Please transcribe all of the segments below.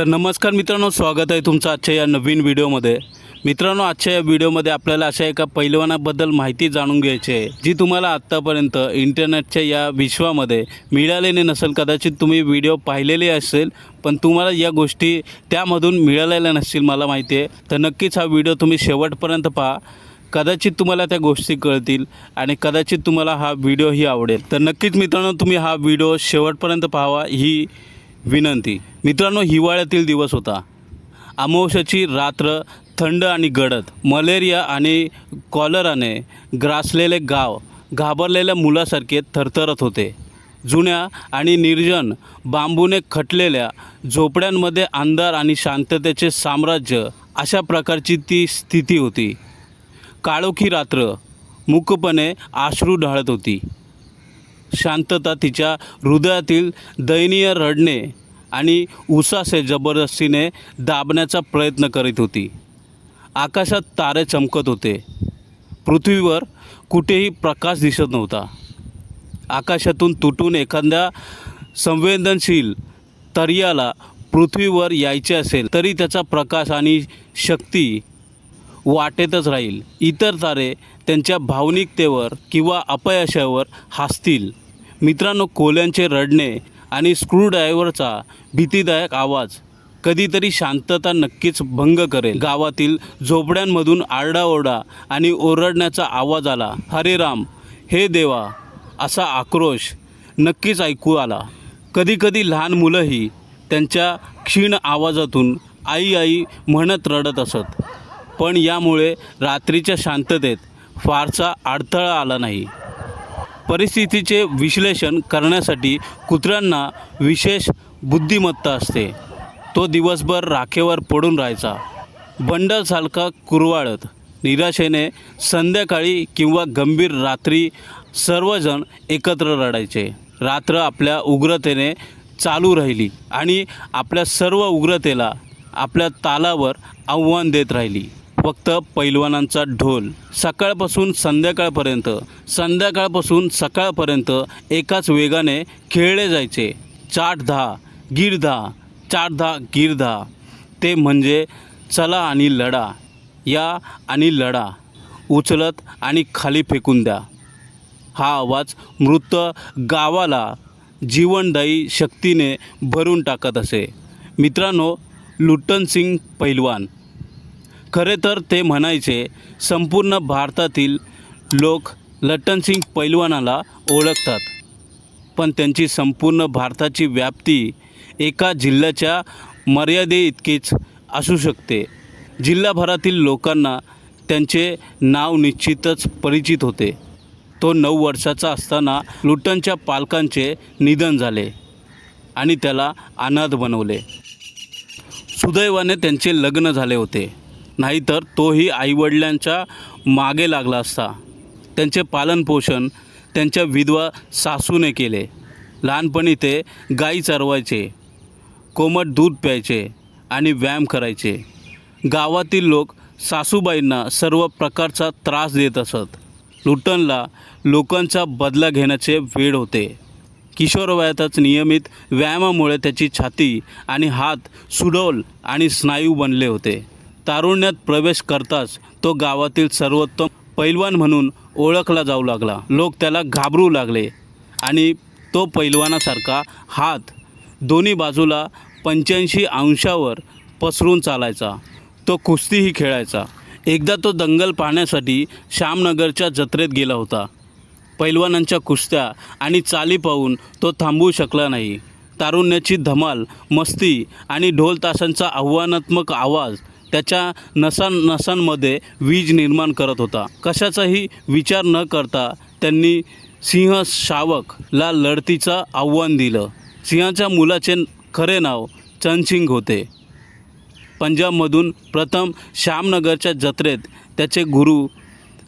तर नमस्कार मित्रांनो स्वागत आहे तुमचं आजच्या या नवीन व्हिडिओमध्ये. मित्रांनो आजच्या या व्हिडिओमध्ये आपल्याला अशा एका पैलवानाबद्दल माहिती जाणून घ्यायची आहे जी तुम्हाला आत्तापर्यंत इंटरनेटच्या या विश्वामध्ये मिळालेली नसेल. कदाचित तुम्ही व्हिडिओ पाहिलेले असेल पण तुम्हाला या गोष्टी त्यामधून मिळालेल्या नसतील मला माहिती आहे. तर नक्कीच हा व्हिडिओ तुम्ही शेवटपर्यंत पहा. कदाचित तुम्हाला त्या गोष्टी कळतील आणि कदाचित तुम्हाला हा व्हिडिओही आवडेल. तर नक्कीच मित्रांनो तुम्ही हा व्हिडिओ शेवटपर्यंत पाहावा. ही विनंती. मित्रांनो हिवाळ्यातील दिवस होता. अमावस्याची रात्र थंड आणि गडद. मलेरिया आणि कॉलराने ग्रासलेले गाव घाबरलेल्या मुलासारखे थरथरत होते. जुन्या आणि निर्जन बांबूने खटलेल्या झोपड्यांमध्ये अंधार आणि शांततेचे साम्राज्य अशा प्रकारची ती स्थिती होती. काळोखी रात्र मुकपणे आश्रू ढाळत होती. शांतता तिच्या हृदयातील दयनीय रडणे आणि उसासे जबरदस्तीने दाबण्याचा प्रयत्न करीत होती. आकाशात तारे चमकत होते. पृथ्वीवर कुठेही प्रकाश दिसत नव्हता. आकाशातून तुटून एखाद्या संवेदनशील तर्याला पृथ्वीवर यायचे असेल तरी त्याचा प्रकाश आणि शक्ती वाटेतच राहील. इतर तारे त्यांच्या भावनिकतेवर किंवा अपयशावर हसतील. मित्रांनो कोल्यांचे रडणे आणि स्क्रूड्रायव्हरचा भीतीदायक आवाज कधीतरी शांतता नक्कीच भंग करेल. गावातील झोपड्यांमधून आरडाओरडा आणि ओरडण्याचा आवाज आला हरे राम हे देवा असा आक्रोश नक्कीच ऐकू आला. कधीकधी लहान मुलंही त्यांच्या क्षीण आवाजातून आई आई म्हणत रडत असत. पण यामुळे रात्रीच्या शांततेत फारसा अडथळा आला नाही. परिस्थितीचे विश्लेषण करण्यासाठी कुत्र्यांना विशेष बुद्धिमत्ता असते. तो दिवसभर राखेवर पडून राहायचा. बंडलसारखा कुरवाळत निराशेने संध्याकाळी किंवा गंभीर रात्री सर्वजण एकत्र रडायचे. रात्र आपल्या उग्रतेने चालू राहिली आणि आपल्या सर्व उग्रतेला आपल्या तालावर आव्हान देत राहिली. फक्त पैलवानांचा ढोल. सकाळपासून संध्याकाळपर्यंत संध्याकाळपासून सकाळपर्यंत एकाच वेगाने खेळले जायचे. चाट धा गिर धा चाट धा गिर धा ते म्हणजे चला आणि लढा या आणि लढा उचलत आणि खाली फेकून द्या. हा आवाज मृत गावाला जीवनदायी शक्तीने भरून टाकत असे. मित्रांनो लुट्टन सिंग पैलवान खरे तर ते म्हणायचे संपूर्ण भारतातील लोक लट्टनसिंग पैलवानाला ओळखतात. पण त्यांची संपूर्ण भारताची व्याप्ती एका जिल्ह्याच्या मर्यादे इतकीच असू शकते. जिल्हाभरातील लोकांना त्यांचे नाव निश्चितच परिचित होते. तो नऊ वर्षाचा असताना लुटनच्या पालकांचे निधन झाले आणि त्याला अनाथ बनवले. सुदैवाने त्यांचे लग्न झाले होते. नाहीतर तोही आईवडिलांच्या मागे लागला असता. त्यांचे पालनपोषण त्यांच्या विधवा सासूने केले. लहानपणी ते गाई चरवायचे कोमट दूध प्यायचे आणि व्यायाम करायचे. गावातील लोक सासूबाईंना सर्व प्रकारचा त्रास देत असत. लुटनला लोकांचा बदला घेण्याचे वेळ होते. किशोरवयातच नियमित व्यायामामुळे त्याची छाती आणि हात सुडौल आणि स्नायू बनले होते. तारुण्यात प्रवेश करताच तो गावातील सर्वोत्तम पैलवान म्हणून ओळखला जाऊ लागला. लोक त्याला घाबरू लागले आणि तो पैलवानासारखा हात दोन्ही बाजूला पंच्याऐंशी अंशावर पसरून चालायचा. तो कुस्तीही खेळायचा. एकदा तो दंगल पाहण्यासाठी श्यामनगरच्या जत्रेत गेला होता. पैलवानांच्या कुस्त्या आणि चाली पाहून तो थांबवू शकला नाही. तारुण्याची धमाल मस्ती आणि ढोल ताशांचा आव्हानात्मक आवाज त्याच्या नसां नसांमध्ये वीज निर्माण करत होता. कशाचाही विचार न करता त्यांनी सिंह शावकला लढतीचं आव्हान दिलं. सिंहाच्या मुलाचे खरे नाव चनसिंग होते. पंजाबमधून प्रथम श्यामनगरच्या जत्रेत त्याचे गुरु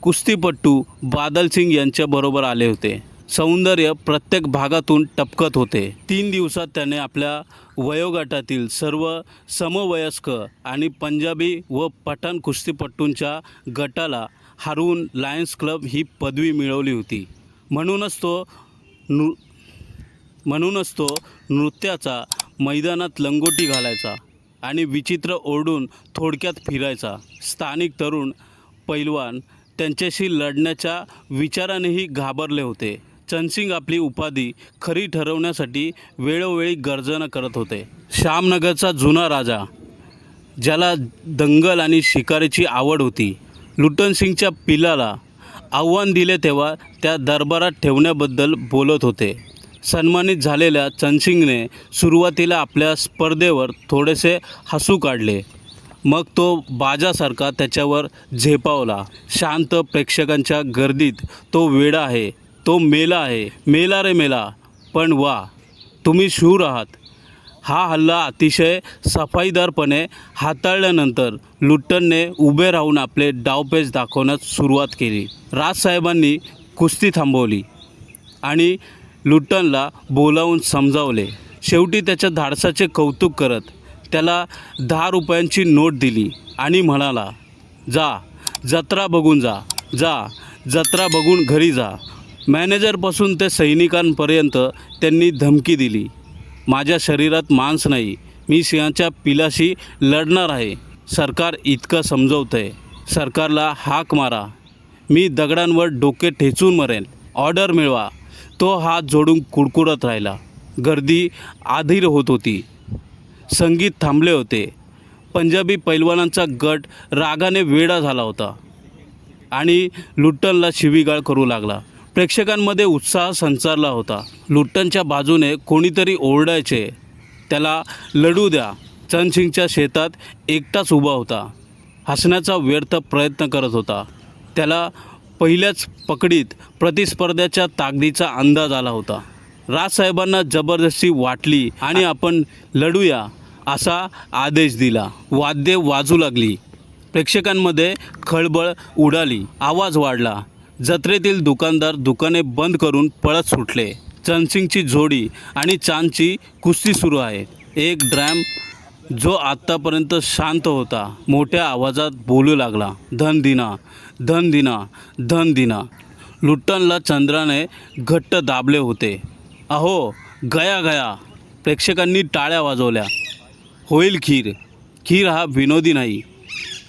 कुस्तीपट्टू बादलसिंग यांच्याबरोबर आले होते. सौंदर्य प्रत्येक भागातून टपकत होते. तीन दिवसात त्याने आपल्या वयोगटातील सर्व समवयस्क आणि पंजाबी व पठाण कुस्तीपट्टूंच्या गटाला हरवून लायन्स क्लब ही पदवी मिळवली होती. म्हणूनच तो नृ म्हणूनच तो नृत्याचा मैदानात लंगोटी घालायचा आणि विचित्र ओरडून थोडक्यात फिरायचा. स्थानिक तरुण पैलवान त्यांच्याशी लढण्याच्या विचारानेही घाबरले होते. चनसिंग आपली उपाधी खरी ठरवण्यासाठी वेळोवेळी गर्जना करत होते. श्यामनगरचा जुना राजा ज्याला दंगल आणि शिकारीची आवड होती लुटनसिंगच्या पिलाला आव्हान दिले तेव्हा त्या दरबारात ठेवण्याबद्दल बोलत होते. सन्मानित झालेल्या चनसिंगने सुरुवातीला आपल्या स्पर्धेवर थोडेसे हसू काढले. मग तो बाजासारखा त्याच्यावर झेपावला. शांत प्रेक्षकांच्या गर्दीत तो वेडा आहे. तो मेला आहे. मेला रे मेला. पण वा तुम्ही शूर आहात. हा हल्ला अतिशय सफाईदारपणे हाताळल्यानंतर लुट्टनने उभे राहून आपले डावपेच दाखवण्यास सुरुवात केली. राजसाहेबांनी कुस्ती थांबवली आणि लुट्टनला बोलावून समजावले. शेवटी त्याच्या धाडसाचे कौतुक करत त्याला दहा रुपयांची नोट दिली आणि म्हणाला जा जत्रा बघून जा जा जत्रा बघून घरी जा. मॅनेजरपासून ते सैनिकांपर्यंत त्यांनी धमकी दिली. माझ्या शरीरात मांस नाही. मी सिंहाच्या पिलाशी लढणार आहे. सरकार इतकं समजवतं आहे सरकारला हाक मारा. मी दगडांवर डोके ठेचून मरेन. ऑर्डर मिळवा. तो हात जोडून कुडकुडत राहिला. गर्दी आधीर होत होती. संगीत थांबले होते. पंजाबी पैलवानांचा गट रागाने वेडा झाला होता. आणि लुट्टनला शिवीगाळ करू लागला. प्रेक्षकांमध्ये उत्साह संचारला होता. लुट्टनच्या बाजूने कोणीतरी ओरडायचे. त्याला लढू द्या. चनसिंगच्या शेतात एकटाच उभा होता. हसण्याचा व्यर्थ प्रयत्न करत होता. त्याला पहिल्याच पकडीत प्रतिस्पर्ध्याच्या ताकदीचा अंदाज आला होता. राजसाहेबांना जबरदस्ती वाटली आणि आपण लढूया असा आदेश दिला. वाद्ये वाजू लागली. प्रेक्षकांमध्ये खळबळ उडाली. आवाज वाढला. जत्रेतील दुकानदार दुकाने बंद करून पळत सुटले. चनसिंगची जोडी आणि चांदची कुस्ती सुरू आहे. एक ड्रॅम जो आत्तापर्यंत शांत होता. मोठ्या आवाजात बोलू लागला धन दिना धन दिना धन दिना. लुट्टनला चंद्राने घट्ट दाबले होते. अहो गया गया. प्रेक्षकांनी टाळ्या वाजवल्या. होईल खीर. खीर हा विनोदी नाही.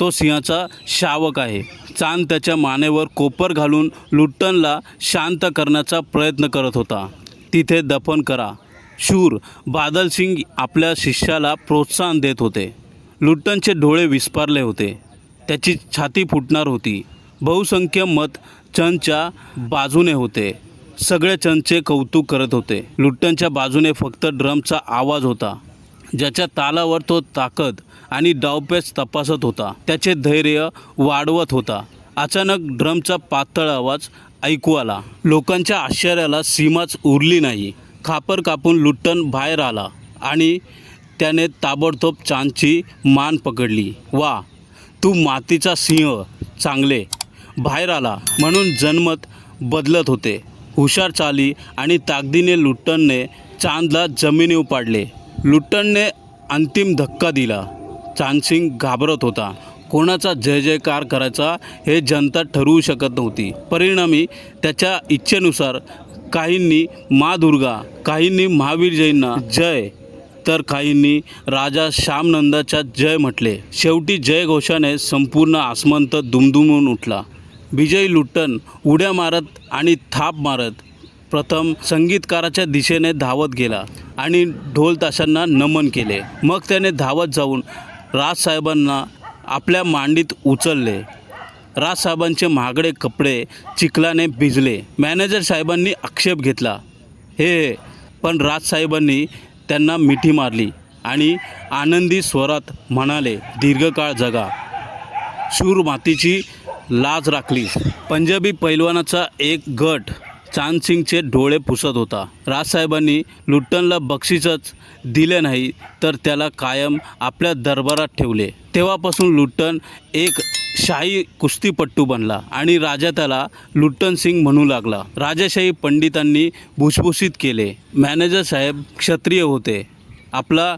तो सिंहाचा शावक आहे. चांद त्याच्या मानेवर कोपर घालून लुट्टनला शांत करण्याचा प्रयत्न करत होता. तिथे दफन करा. शूर बादल सिंग आपल्या शिष्याला प्रोत्साहन देत होते. लुट्टनचे डोळे विस्पारले होते. त्याची छाती फुटणार होती. बहुसंख्य मत चंदच्या बाजूने होते. सगळे चंदचे कौतुक करत होते. लुट्टनच्या बाजूने फक्त ड्रमचा आवाज होता. ज्याच्या तालावर तो ताकद आणि डावपेच तपासत होता. त्याचे धैर्य वाढवत होता. अचानक ड्रमचा पातळ आवाज ऐकू आला. लोकांच्या आश्चर्याला सीमाच उरली नाही. खापर कापून लुट्टन बाहेर आला आणि त्याने ताबडतोब चांदची मान पकडली. वा तू मातीचा सिंह. चांगले. बाहेर आला. म्हणून जनमत बदलत होते. हुशार चाली आणि ताकदीने लुट्टनने चांदला जमिनी पाडले. लुट्टनने अंतिम धक्का दिला. चांदसिंग घाबरत होता. कोणाचा जय जयकार करायचा हे जनता ठरवू शकत नव्हती. परिणामी त्याच्या इच्छेनुसार काहींनी मा दुर्गा काहींनी महावीर जैनना जय तर काहींनी राजा श्यामनंदाच्या जय म्हटले. शेवटी जय घोषाने संपूर्ण आसमंत दुमदुमून उठला. विजयी लुट्टन उड्या मारत आणि थाप मारत प्रथम संगीतकाराच्या दिशेने धावत गेला आणि ढोल ताशांना नमन केले. मग त्याने धावत जाऊन राजसाहेबांना आपल्या मांडीत उचलले. राजसाहेबांचे महागडे कपडे चिखलाने भिजले. मॅनेजर साहेबांनी आक्षेप घेतला. हे हे पण राजसाहेबांनी त्यांना मिठी मारली आणि आनंदी स्वरात म्हणाले दीर्घकाळ जगा. शूर मातीची लाज राखली पंजाबी पैलवानाचा एक गट चांदसिंगचे डोळे पुसत होता. राजसाहेबांनी लुट्टनला बक्षीसच दिले नाही तर त्याला कायम आपल्या दरबारात ठेवले. तेव्हापासून लुट्टन एक शाही कुस्तीपट्टू बनला आणि राजा त्याला लुट्टन सिंग म्हणू लागला. राजाशाही पंडितांनी भुसभुशीत केले. मॅनेजर साहेब क्षत्रिय होते. आपला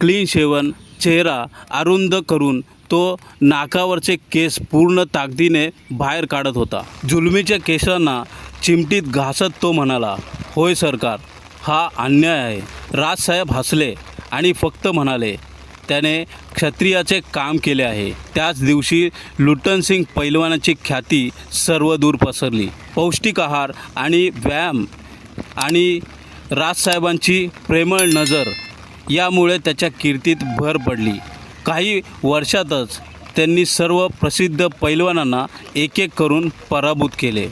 क्लीन शेवन चेहरा अरुंद करून तो नाकावरचे केस पूर्ण ताकदीने बाहेर काढत होता. जुलमीच्या केसांना चिमटीत घासत तो म्हणाला होय सरकार हा अन्याय आहे. राजसाहेब हसले आणि फक्त म्हणाले त्याने क्षत्रियाचे काम केले आहे. त्याच दिवशी लुटनसिंग पैलवानाची ख्याती सर्वदूर पसरली. पौष्टिक आहार आणि व्यायाम आणि राजसाहेबांची प्रेमळ नजर यामुळे त्याच्या कीर्तीत भर पडली. काही वर्षातच त्यांनी सर्व प्रसिद्ध पैलवानांना एक एक करून पराभूत केले.